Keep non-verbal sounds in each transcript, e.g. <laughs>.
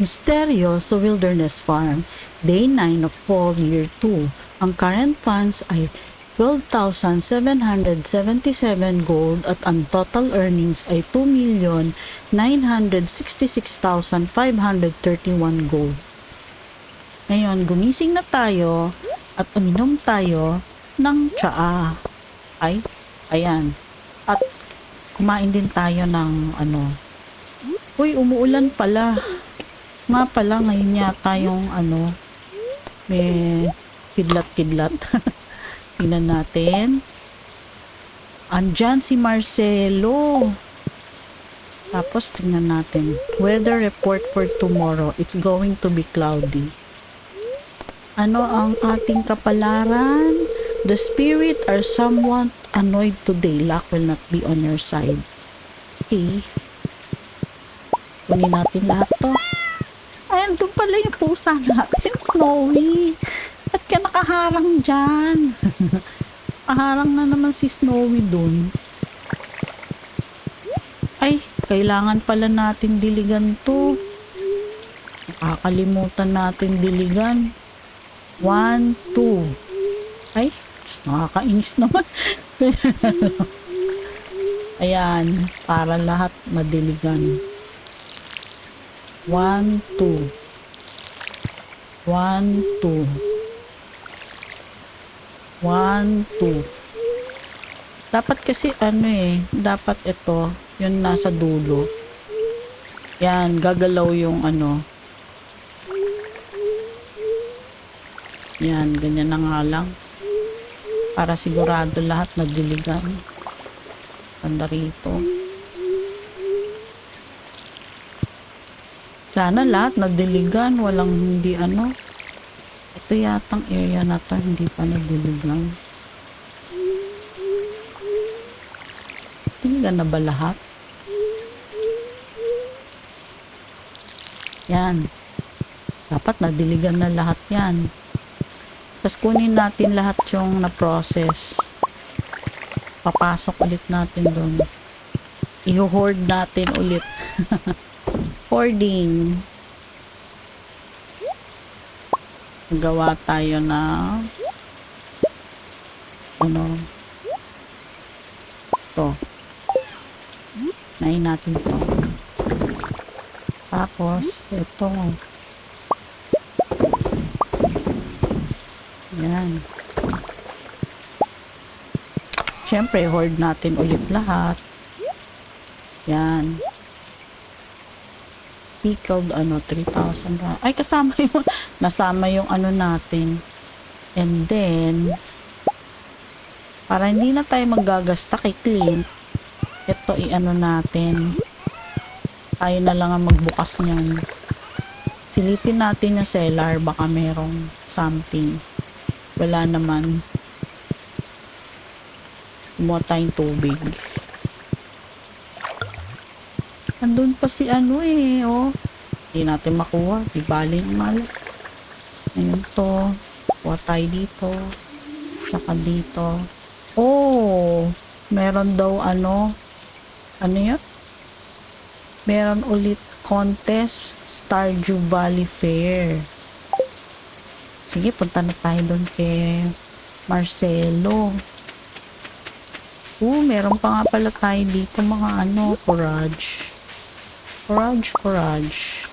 Misteryo sa Wilderness Farm, Day 9 of Fall Year 2. Ang current funds ay 12,777 gold at ang total earnings ay 2,966,531 gold. Ngayon, gumising na tayo at uminom tayo ng tsaa. Ay, ayan. At kumain din tayo ng ano. Uy, umuulan pala. Nga pala, ngayon yata yung ano, may kidlat-kidlat. <laughs> Tingnan natin. Andyan si Marcelo. Tapos tingnan natin. Weather report for tomorrow. It's going to be cloudy. Ano ang ating kapalaran? The spirit are somewhat annoyed today. Luck will not be on your side. Okay. Kunin natin lahat to. Pala yung pusa natin, Snowy. Ba't ka nakaharang dyan? <laughs> Nakaharang na naman si Snowy doon. Ay, kailangan pala natin diligan to. Nakakalimutan natin diligan. One, two. Ay, nakakainis naman. <laughs> Ayan, para lahat madiligan. One, two. One, two. One, two. Dapat kasi ano eh, dapat ito, yung nasa dulo. Yan, gagalaw yung ano. Yan, ganyan na nga lang. Para sigurado lahat nagdiligan. Banda rito. Sana lahat nadiligan, walang hindi ano. Ito yatang area na to, hindi pa nadiligan. Diligan na ba lahat? Yan. Dapat nadiligan na lahat yan. Tapos kunin natin lahat yung na-process. Papasok ulit natin doon. I-hoard natin ulit. <laughs> Hoarding. Gawa tayo na ano to. Nain natin to. Tapos, ito. Yan. Siyempre, hoard natin ulit lahat. Yan. Pickled, ano, 3,000. ra- Ay, kasama <laughs> yung, nasama yung ano natin. And then, para hindi na tayo maggagasta kay Clint, ito i-ano natin. Tayo na lang ang magbukas niyan. Silipin natin yung cellar, baka merong something. Wala naman. Kumuha tayong tubig. Andun pa si ano eh, oh. Hindi natin makuha. Di bali malak. Ayun to. Kuha tayo dito. Tsaka dito. Oh! Meron daw ano. Ano yun? Meron ulit contest Stardew Valley Fair. Sige, punta na tayo doon kay Marcelo. Oh, meron pa nga pala tayo dito mga ano, forage. Forage, forage.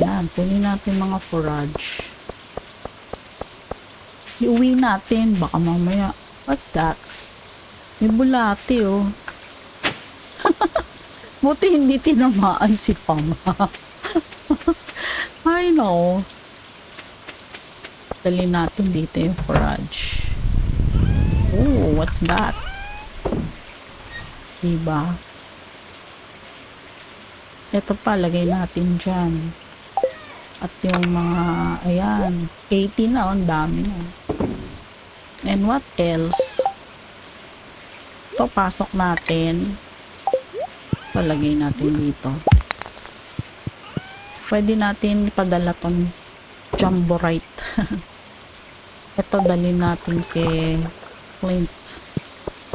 Yan, kunin natin mga forage. Iuwi natin, baka mamaya. What's that? May bulate, oh. <laughs> Buti hindi tinamaan si Pama. <laughs> I know. Dali natin dito yung forage. Oh, what's that? Diba? Ito pa, lagay natin dyan. At yung mga, ayan, 80 na, ang dami na. And what else? Ito, pasok natin. Palagay natin dito. Pwede natin padala tong jumborite. <laughs> Ito, dalhin natin kay Clint.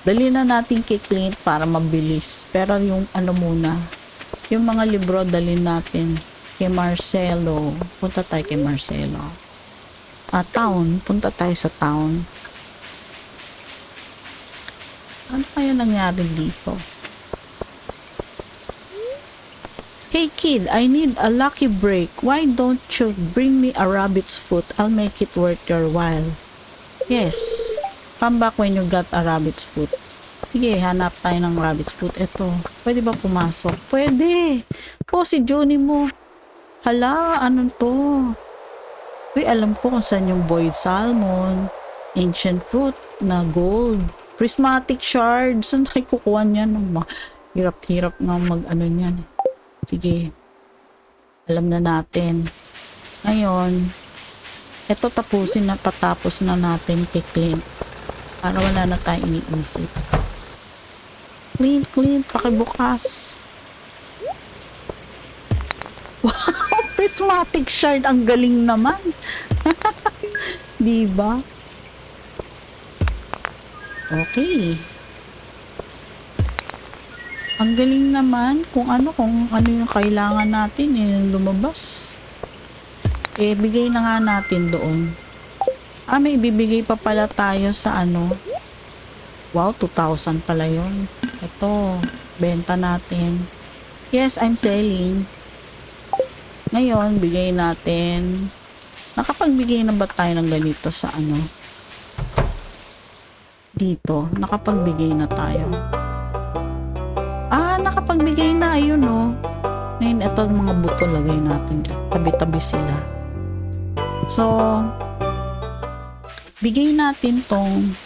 Dali na natin kay Clint para mabilis. Pero yung ano muna, yung mga libro dali natin kay Marcelo. Punta tayo kay Marcelo. Ah, town. Punta tayo sa town. Ano kaya nangyari dito? Hey kid, I need a lucky break. Why don't you bring me a rabbit's foot? I'll make it worth your while. Yes. Come back when you got a rabbit's foot. Sige, hanap tayo ng rabbit's foot. Ito. Pwede ba pumasok? Pwede. Po, si Johnny mo. Hala, ano to? Uy, alam ko kung saan yung void salmon. Ancient fruit na gold. Prismatic shard. Saan tayo kukuha niyan? Hirap-hirap nga mag ano niyan. Sige. Alam na natin. Ngayon, eto tapusin na patapos na natin kay Clint. Para wala na tayo iniisip. Clint, Clint, pakibukas. <laughs> Wow, prismatic shard. Ang galing naman. <laughs> diba? Okay. Ang galing naman kung ano, kung ano yung kailangan natin, yun yung lumabas. Eh, bigay na nga natin doon. Ah, may ibibigay pa pala tayo sa ano. Wow, 2,000 pala yun. Ito, benta natin. Yes, I'm selling. Ngayon, bigay natin. Nakapagbigay na ba tayo ng ganito sa ano? Dito, nakapagbigay na tayo. Ah, nakapagbigay na. Ayun, oh. Ngayon, ito mga buto lagay natin dyan. Tabi-tabi sila. So, bigay natin tong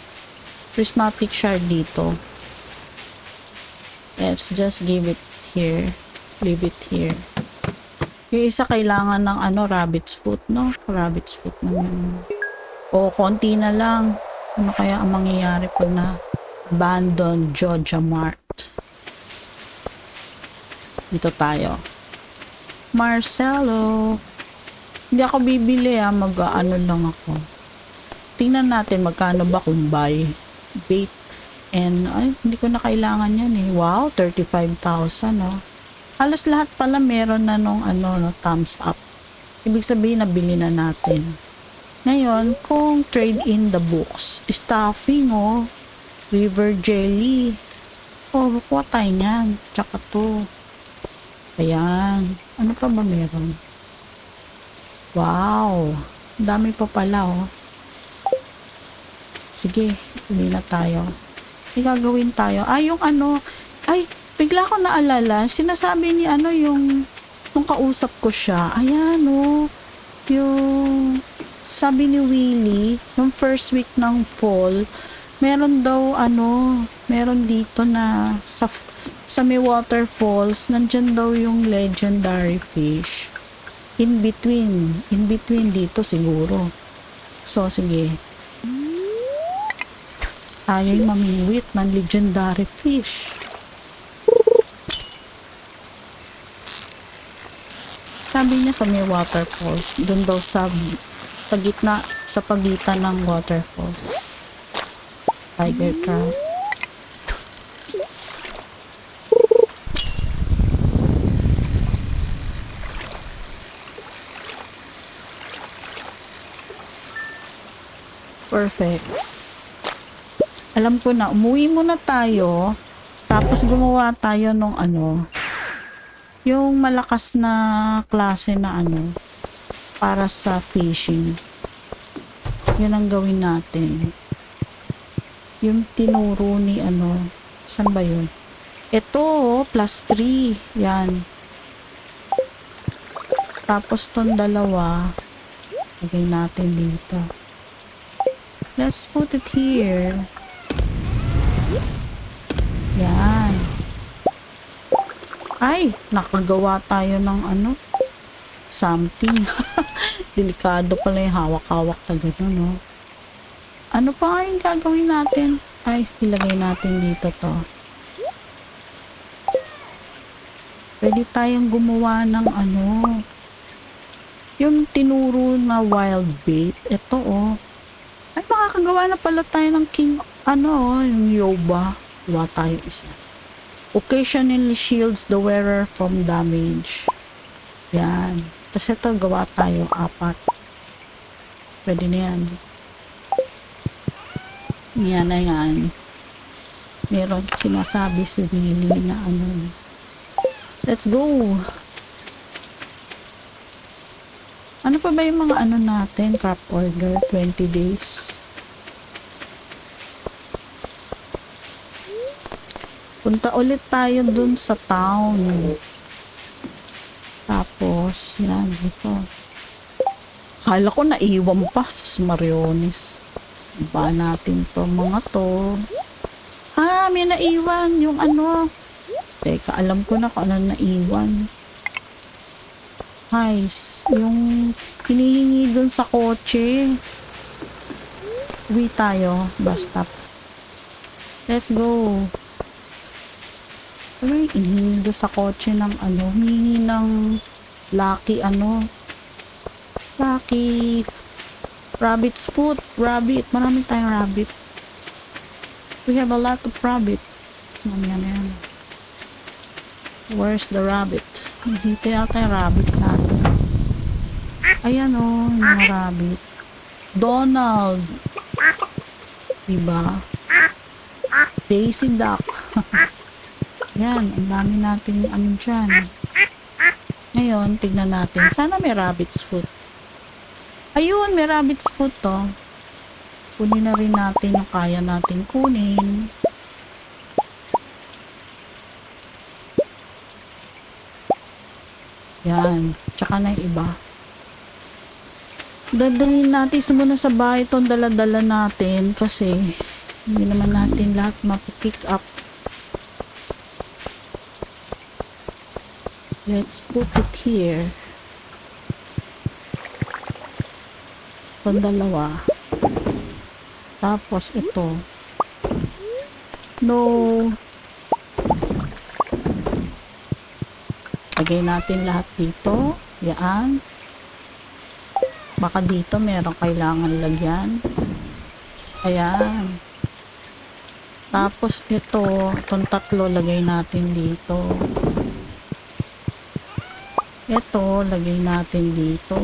prismatic shard dito. Let's just give it here. Leave it here. Yung isa kailangan ng ano, rabbit's foot, no? Rabbit's foot naman. O, konti na lang. Ano kaya ang mangyayari pag na abandon Georgia Mart? Dito tayo. Marcelo. Hindi ako bibili ah. Mag-ano lang ako. Tingnan natin magkano ba kung buy. Bait. And ay, hindi ko na kailangan yan eh. Wow, 35,000 oh. Halos lahat pala meron na nung ano, no, thumbs up. Ibig sabihin, nabili na natin. Ngayon, kung trade in the books, stuffing, oh, river jelly. Oh, kuha tayo niyan. Tsaka to. Ayan. Ano pa ba meron? Wow. Dami pa pala, oh. Sige, uli na tayo. May gagawin tayo. Ah, yung ano, ay, bigla ko naalala, sinasabi ni ano yung, nung kausap ko siya, ayan, oh, yung, sabi ni Willie, nung first week ng fall, meron daw, ano, meron dito na, sa, sa may waterfalls, nandyan daw yung legendary fish. In between, in between dito siguro. So, sige. Tayo'y mamingwit ng legendary fish. Sabi niya sa may waterfalls, doon daw sa sa gitna, sa pagitan ng waterfalls. Tiger trout. Perfect. Alam ko na, umuwi muna tayo. Tapos gumawa tayo nung ano, yung malakas na klase na ano, para sa fishing. Yun ang gawin natin. Yung tinuro ni ano, saan ba yun? Ito, oh, plus 3. Yan. Tapos tong dalawa, lagay natin dito. Let's put it here. Ay, nakagawa tayo ng ano, something. <laughs> Delikado pala yung hawak-hawak na gano'n, no? Ano pa nga yung gagawin natin? Ay, ilagay natin dito to. Pwede tayong gumawa ng ano, yung tinuro na wild bait. Ito, oh. Ay, makakagawa na pala tayo ng king Ano, yung yoba. Gawa tayo isa. Occasionally shields the wearer from damage. Yan. Tapos ito, gawa tayo apat. Pwede na yan. Yan na yan. Meron sinasabi si Willie na ano. Let's go! Ano pa ba yung mga ano natin? Crop order, 20 days. Punta ulit tayo dun sa town. Tapos, yan, dito. Kala ko naiwan pa sa Mariones. Ba natin to mga to. Ah, may naiwan yung ano. Teka, alam ko na kung ano naiwan. Guys, yung hinihingi dun sa kotse. Uwi tayo. Basta. Let's go. Yung hinihingi sa kotse ng ano? Hinihingi ng lucky ano? Lucky rabbit's foot. Rabbit. Marami tayong rabbit. We have a lot of rabbit. Yan, yan, yan. Where's the rabbit? Dito yata yung rabbit natin. Ayan o, oh, yung rabbit. Donald. Diba? Daisy Duck. Yan, ang dami natin ano dyan. Ngayon, tignan natin. Sana may rabbit's foot. Ayun, may rabbit's foot to. Kunin na rin natin yung kaya natin kunin. Yan. Tsaka na yung iba. Dadalhin natin sa muna sa bahay itong dala-dala natin kasi hindi naman natin lahat mapipick up. Let's put it here. Itong dalawa. Tapos ito. No. Lagay natin lahat dito. Yan. Baka dito meron kailangan lagyan. Ayan. Tapos ito, itong tatlo lagay natin dito. Ito, lagay natin dito.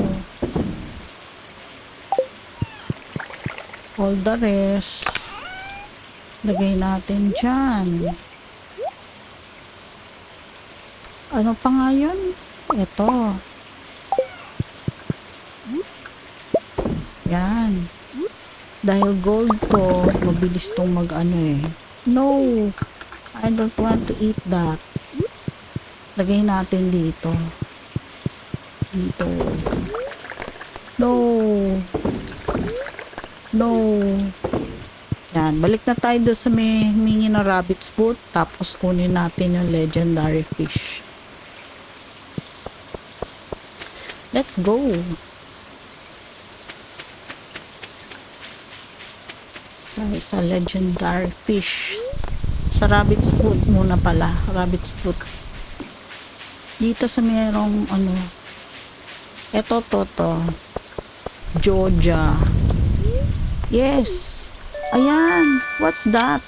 All the rest, lagay natin dyan. Ano pa nga yun? Ito. Yan. Dahil gold to, mabilis tong mag ano eh. No! I don't want to eat that. Lagay natin dito. Dito. No! No! Yan, balik na tayo doon sa may humingi ng rabbit's foot. Tapos kunin natin yung legendary fish. Let's go! Tayo sa legendary fish. Sa rabbit's foot muna pala. Rabbit's foot. Dito sa mayroong ano. Ito, to, to. Georgia. Yes. Ayan. What's that?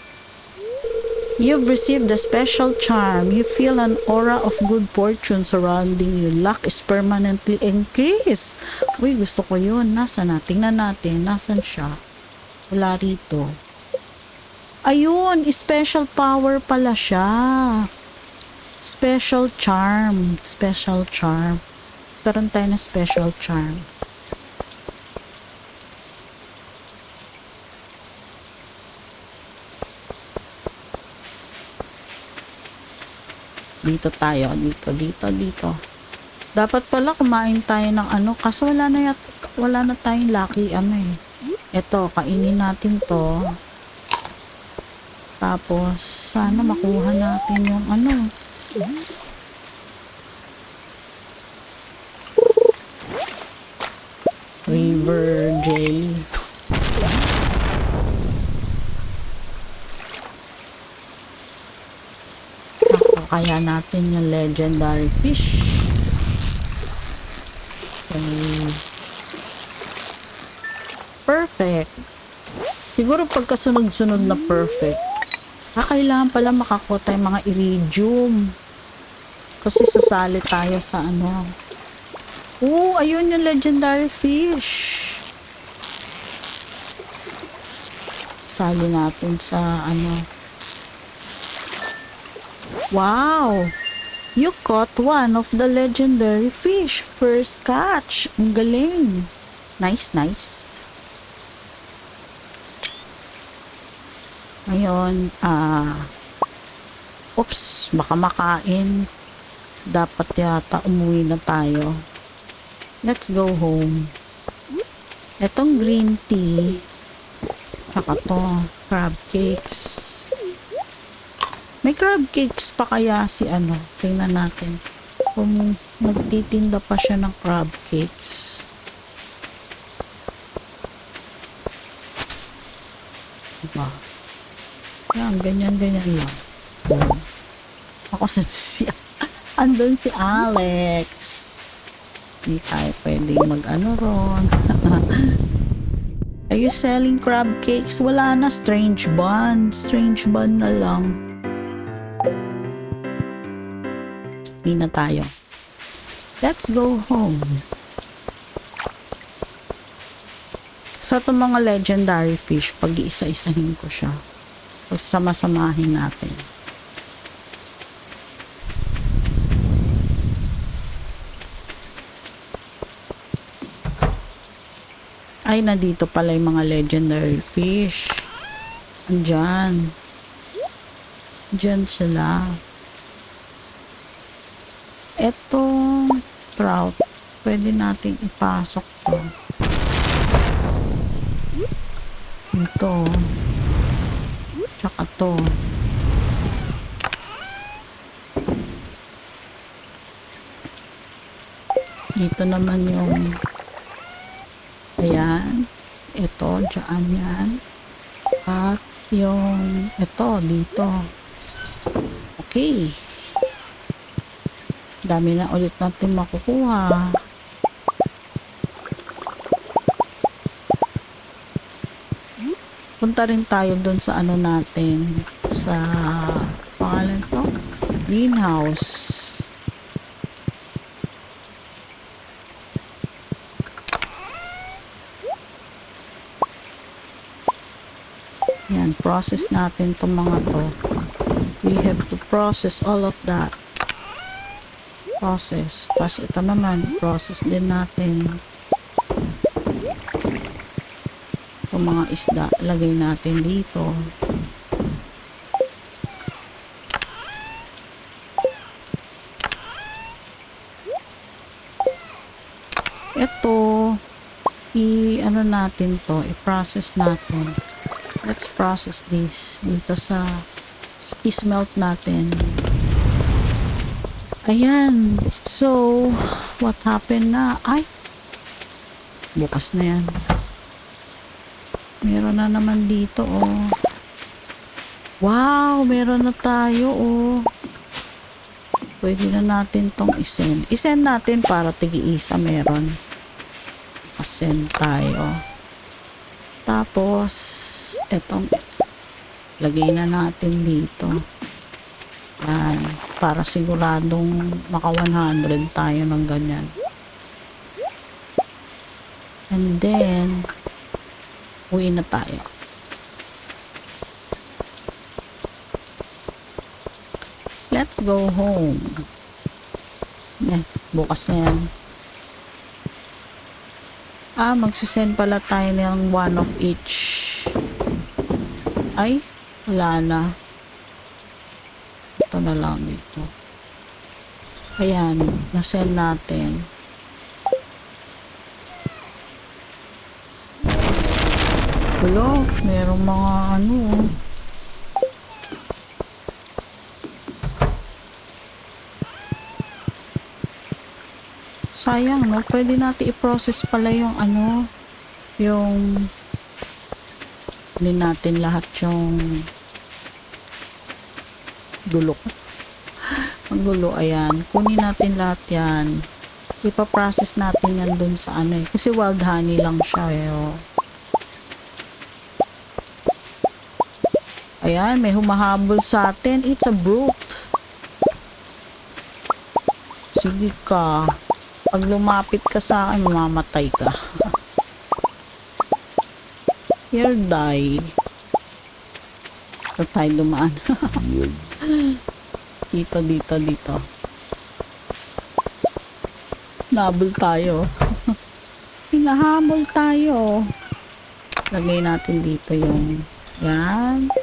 You've received a special charm. You feel an aura of good fortune surrounding you. Luck is permanently increased. Uy, gusto ko yun. Nasaan na? Tingnan natin. Nasaan siya? Wala rito. Ayun, special power pala siya. Special charm. Special charm. Karoon tayo na special charm. Dito tayo, dito, dito, dito. Dapat pala kumain tayo ng ano, kaso wala na yat, wala na tayong lucky ano eh. Ito, kainin natin to. Tapos, sana makuha natin yung ano. River jelly. Nakakaya natin yung legendary fish. Okay. Perfect. Siguro pagkasunod-sunod na perfect. Ah, kailangan pala makakuha tayo mga iridium. Kasi sasali tayo sa ano. Oo, ayun yung legendary fish. Sali natin sa ano. Wow! You caught one of the legendary fish. First catch. Ang galing. Nice, nice. Ngayon, ah, oops, baka makain. Dapat yata umuwi na tayo. Let's go home. Etong green tea, saka to, crab cakes. May crab cakes pa kaya si ano, tingnan natin. Kung nagtitinda pa siya ng crab cakes. Diba? Yan, ganyan, ganyan lang. Ako sa si <laughs> Andun si Alex. Hindi tayo pwedeng mag-ano ron. <laughs> Are you selling crab cakes? Wala na, strange bun. Strange bun na lang. Hindi na tayo. Let's go home. Sa itong mga legendary fish, pag iisa-isahin ko siya. Pagsama-samahin natin. Ay, nandito pala yung mga legendary fish. Andyan. Andyan sila. Etong trout, pwede nating ipasok to. Ito. Tsaka to. Dito naman yung Ayan. Ito, dyan yan. At yung ito, dito. Okay. Dami na ulit natin makukuha. Punta rin tayo dun sa ano natin. Sa pangalan to? Greenhouse. Yan, process natin itong mga to. We have to process all of that. Process. Tapos ito naman, process din natin. Itong mga isda, lagay natin dito. Ito, i ano natin to, i-process natin let's process this dito sa i-smelt natin. Ayan. So what happened na? Ay! Bukas na yan. Meron na naman dito oh. Wow! Meron na tayo oh. Pwede na natin tong isend. Isend natin para tigi-isa meron. Kasend tayo. Tapos, etong lagay na natin dito. Yan. Para siguradong maka 100 tayo ng ganyan. And then, uwi na tayo. Let's go home. Yan. Bukas na yan. Ah, magsisend pala tayo ng one of each. Ay, wala na. Ito na lang dito. Ayan, nasend natin. Wala, merong mga ano. oh. Sayang, no? Pwede natin i-process pala yung ano, yung kunin natin lahat yung gulo. Ang gulo, ayan. Kunin natin lahat yan. Ipa-process natin yan dun sa ano eh. Kasi wild honey lang siya eh. Oh. Ayan, may humahabol sa atin. It's a brute. Sige ka. Pag lumapit ka sa akin, mamamatay ka. <laughs> Here die. Ito tayo dumaan. <laughs> dito, dito, dito. Nabol tayo. <laughs> Hinahabol tayo. Lagay natin dito yung yan.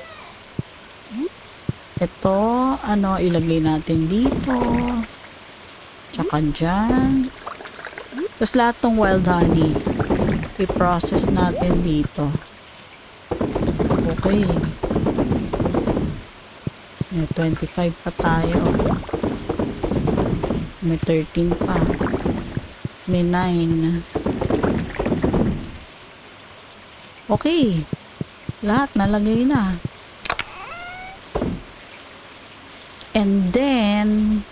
Ito, ano, ilagay natin dito. Tsaka dyan. Tapos lahat tong wild honey, i-process natin dito. Okay. May 25 pa tayo. May 13 pa. May 9. Okay. Lahat nalagay na. And then,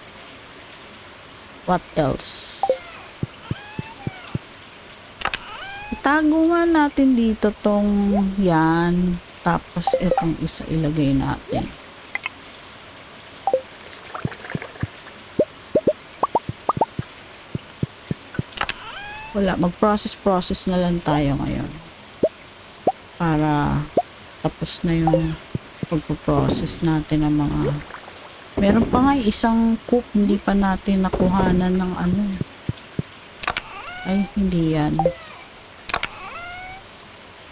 what else? Itago nga natin dito tong yan. Tapos itong isa ilagay natin. Wala, mag-process-process na lang tayo ngayon. Para tapos na yung pagpo-process natin ng mga Meron pa nga isang coop, hindi pa natin nakuhanan ng ano. Ay, hindi yan.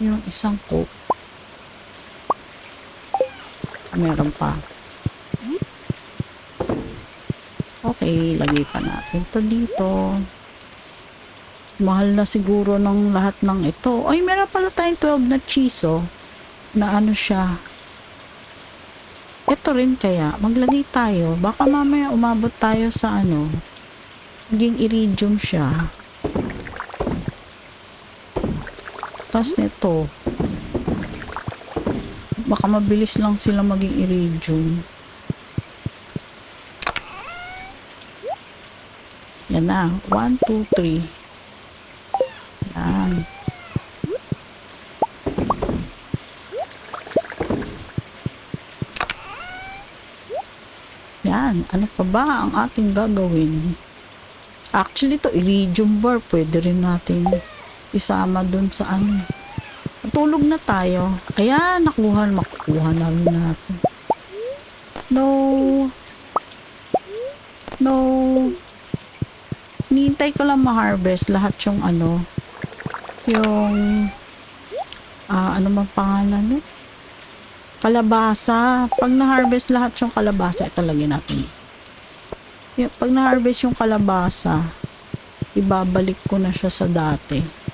Yung isang coop. Meron pa. Okay, lagay pa natin to dito. Mahal na siguro ng lahat ng ito. Ay, meron pala tayong 12 na cheese, oh. Na ano siya. Ito rin kaya, maglagay tayo. Baka mamaya umabot tayo sa ano, maging iridium siya. Tapos nito, baka mabilis lang sila maging iridium. Yan na. 1, 2, 3. Yan. Yan. Ano pa ba ang ating gagawin? Actually, to iridium bar. Pwede rin natin isama dun sa ano. Tulog na tayo. Ayan, nakuha. Makukuha na rin natin. No. No. Nintay ko lang ma-harvest lahat yung ano. Yung ah ano mang pangalan no? Kalabasa. Pag na-harvest lahat yung kalabasa, ito lagyan natin. Yung, pag na-harvest yung kalabasa, ibabalik ko na siya sa dati.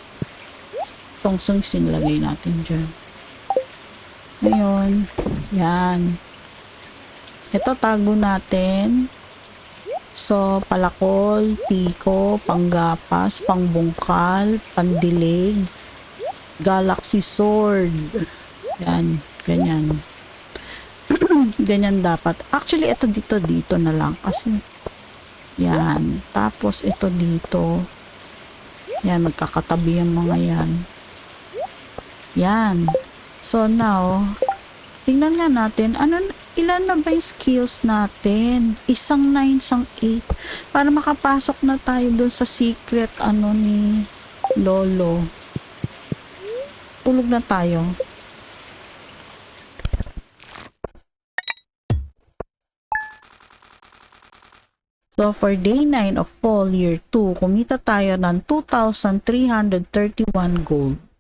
Itong sing lagay natin dyan. Ngayon, yan. Ito tago natin. So, palakol, piko, panggapas, pangbungkal, pandilig, galaxy sword. Yan, ganyan. <clears throat> ganyan dapat. Actually, ito dito, dito na lang. Kasi, yan. Tapos, ito dito. Yan, magkakatabi ang mga yan. Yan. So, now, tingnan nga natin, ano, ilan na ba yung skills natin? Isang 9, isang 8. Para makapasok na tayo dun sa secret, ano, ni Lolo. Tulog na tayo. So, for day 9 of fall year 2, kumita tayo ng 2,331 gold.